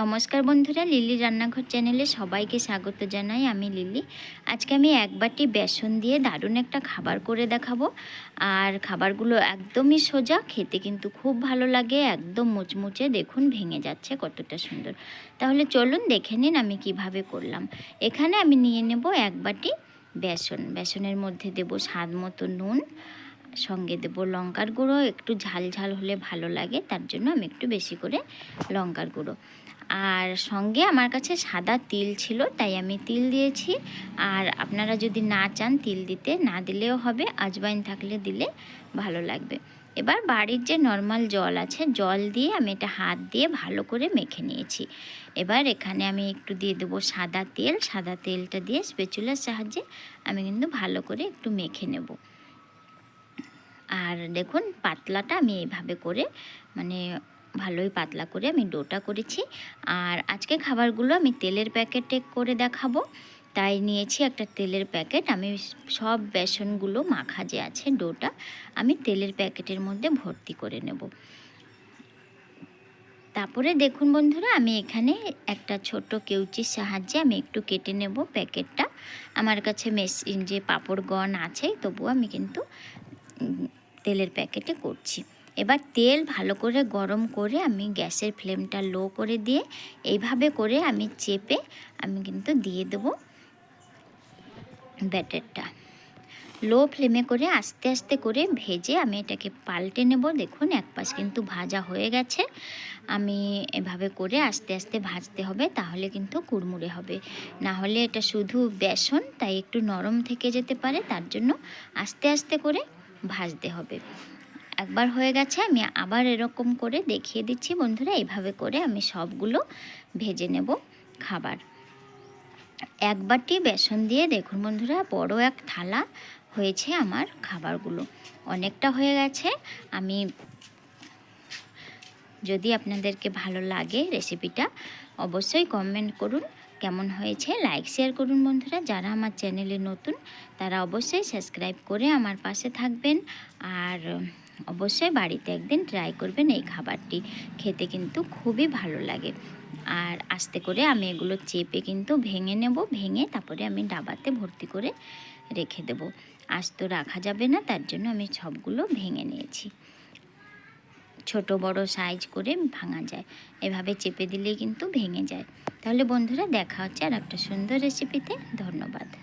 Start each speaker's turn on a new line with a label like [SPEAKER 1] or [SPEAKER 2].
[SPEAKER 1] নমস্কার বন্ধুরা, লিলি রান্নাঘর চ্যানেলে সবাইকে স্বাগত জানাই আমি লিলি। আজকে আমি এক বাটি বেসন দিয়ে দারুণ একটা খাবার করে দেখাবো। আর খাবারগুলো একদমই সোজা, খেতে কিন্তু খুব ভালো লাগে, একদম মুচমুচে, দেখুন ভেঙে যাচ্ছে কতটা সুন্দর। তাহলে চলুন দেখে নিন আমি কীভাবে করলাম। এখানে আমি নিয়ে নেব এক বাটি বেসন। বেসনের মধ্যে দেব স্বাদ মতো নুন সঙ্গে দেব লঙ্কার গুঁড়ো। একটু ঝাল ঝাল হলে ভালো লাগে, তার জন্য আমি একটু বেশি করে লঙ্কার গুঁড়ো। আর সঙ্গে আমার কাছে সাদা তিল ছিল, তাই আমি তিল দিয়েছি। আর আপনারা যদি না চান তিল দিতে, না দিলেও হবে, আজবাইন থাকলে দিলে ভালো লাগবে। এবার বাড়ির যে নর্মাল জল আছে, জল দিয়ে আমি এটা হাত দিয়ে ভালো করে মেখে নিয়েছি। এবার এখানে আমি একটু দিয়ে দেবো সাদা তেল। সাদা তেলটা দিয়ে স্পেচুলার সাহায্যে আমি কিন্তু ভালো করে একটু মেখে নেব। আর দেখুন, পাতলাটা আমি এইভাবে করে মানে ভালোই পাতলা করে আমি ডোটা করেছি। আর আজকে খাবারগুলো আমি তেলের প্যাকেটে করে দেখাবো। তাই নিয়েছি একটা তেলের প্যাকেট। আমি সব বেসনগুলো মাখা যে আছে ডোটা, আমি তেলের প্যাকেটের মধ্যে ভর্তি করে নেব। তারপরে দেখুন বন্ধুরা, আমি এখানে একটা ছোট কেউচির সাহায্যে আমি একটু কেটে নেব প্যাকেটটা। আমার কাছে মেশিন যে পাপড় গন আছে, তবুও আমি কিন্তু তেলের প্যাকেটে করছি। এবার তেল ভালো করে গরম করে আমি গ্যাসের ফ্লেমটা লো করে দিয়ে এইভাবে করে আমি চেপে আমি কিন্তু দিয়ে দেব ব্যাটারটা। লো ফ্লেমে করে আস্তে আস্তে করে ভেজে আমি এটাকে পাল্টে নেব। দেখুন, এক পাশ কিন্তু ভাজা হয়ে গেছে। আমি এভাবে করে আস্তে আস্তে ভাজতে হবে, তাহলে কিন্তু কুড়মুড়ে হবে। না হলে এটা শুধু বেসন, তাই একটু নরম থেকে যেতে পারে। তার জন্য আস্তে আস্তে করে ভাজতে হবে। একবার হয়ে গেছে, আমি আবার এরকম করে দেখিয়ে দিচ্ছি বন্ধুরা, এইভাবে করে আমি সবগুলো ভেজে নেব খাবার। এক বাটি বেসন দিয়ে দেখুন বন্ধুরা, বড় এক থালা হয়েছে আমার খাবারগুলো। অনেকটা হয়ে গেছে, আমি যদি আপনাদেরকে ভালো লাগে রেসিপিটা, অবশ্যই কমেন্ট করুন। কেমন হয়েছে লাইক শেয়ার করুন বন্ধুরা। যারা আমার চ্যানেলে নতুন, তারা অবশ্যই সাবস্ক্রাইব করে আমার পাশে থাকবেন। আর অবশ্যই বাড়িতে একদিন ট্রাই করবেন এই খাবারটি। খেতে কিন্তু খুবই ভালো লাগে। আর আস্তে করে আমি এগুলো চেপে কিন্তু ভেঙে নেব, ভেঙে তারপরে আমি ডাবাতে ভর্তি করে রেখে দেব। আজ তো রাখা যাবে না, তার জন্য আমি সবগুলো ভেঙে নিয়েছি। ছোট বড় সাইজ করে ভাঙা যায়। এভাবে চেপে দিলেই কিন্তু ভেঙে যায়। তাহলে বন্ধুরা দেখা হচ্ছে আর একটা সুন্দর রেসিপিতে ধন্যবাদ।